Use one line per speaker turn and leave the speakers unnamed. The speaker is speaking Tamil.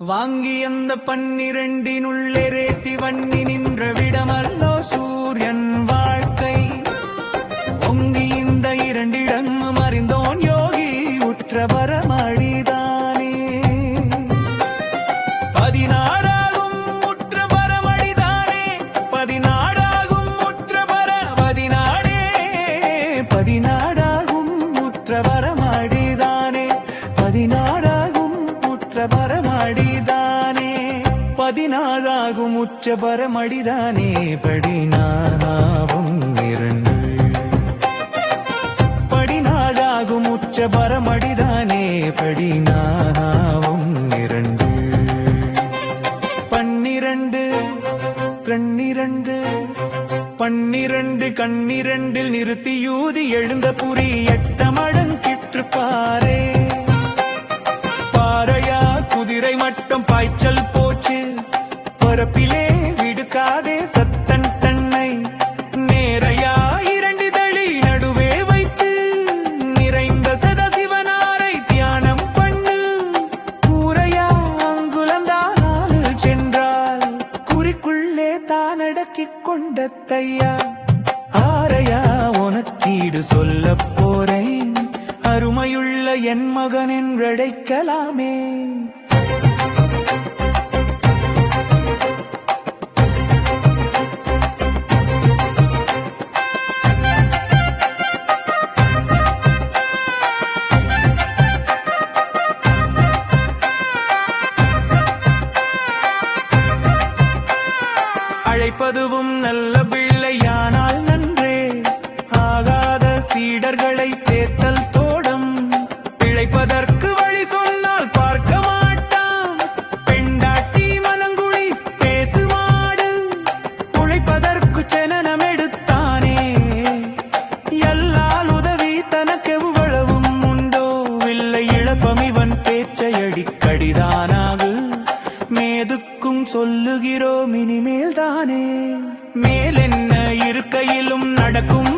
வாங்கி அந்த பன்னிரண்டினுள்ளே சிவண்ணி நின்ற விடமல்லோ சூரியன் வாழ்க்கை. பொங்கி இந்த இரண்டிடங்கும் அறிந்தோன் யோகி உற்ற பரமழிதானே பதினாறாகும் உற்ற பரமழிதானே பதினாறாகும் உற்ற பர பதினாடே. பதினாடாகும் உற்ற பரமழிதானே பதினாறாகும் பதினாலாகும் உச்ச பரமடிதானே படினாவும் இரண்டு. படினாளாகும் உற்ற பரமடிதானே படினாவும் இரண்டு. பன்னிரண்டு கண்ணிரண்டு பன்னிரண்டு கண்ணிரண்டில் நிறுத்தி யூதி எழுந்த புரி எட்ட மடங்கிற்று பாரே பாறையா குதிரை மட்டும் பாய்ச்சல் போ பரப்பிலே விடுக்காதே சத்தன் தன்னை. நேரையா இரண்டு தளி நடுவே வைத்து நிறைந்த சதசிவனாரை தியானம் பண்ணு. கூரையா அங்குலந்தால் சென்றால் குறிக்குள்ளே தான் அடக்கிக் கொண்ட தையா. ஆரையா உனக்கீடு சொல்ல போறேன். அருமையுள்ள என் மகன் என்றழைக்கலாமே. அழைப்பதுவும் நல்ல பிள்ளையானால் நன்றே. ஆகாத சீடர்களை சேர்த்தல் தோடம். பிழைப்பதற்கு வழி சொன்னால் பார்க்க மாட்டான் பெண்டாட்டி மனங்குழி பேசுமாடு உழைப்பதற்கு செனனம் எடுத்தானே. எல்லால் உதவி தனக்கு எவ்வளவும் உண்டோ. இல்லை இழப்பம் இவன் பேச்சையடி கடிதானாகு சொல்லுகிறோம் இனிமேல் தானே மேலென்ன இருக்கையிலும் நடக்கும்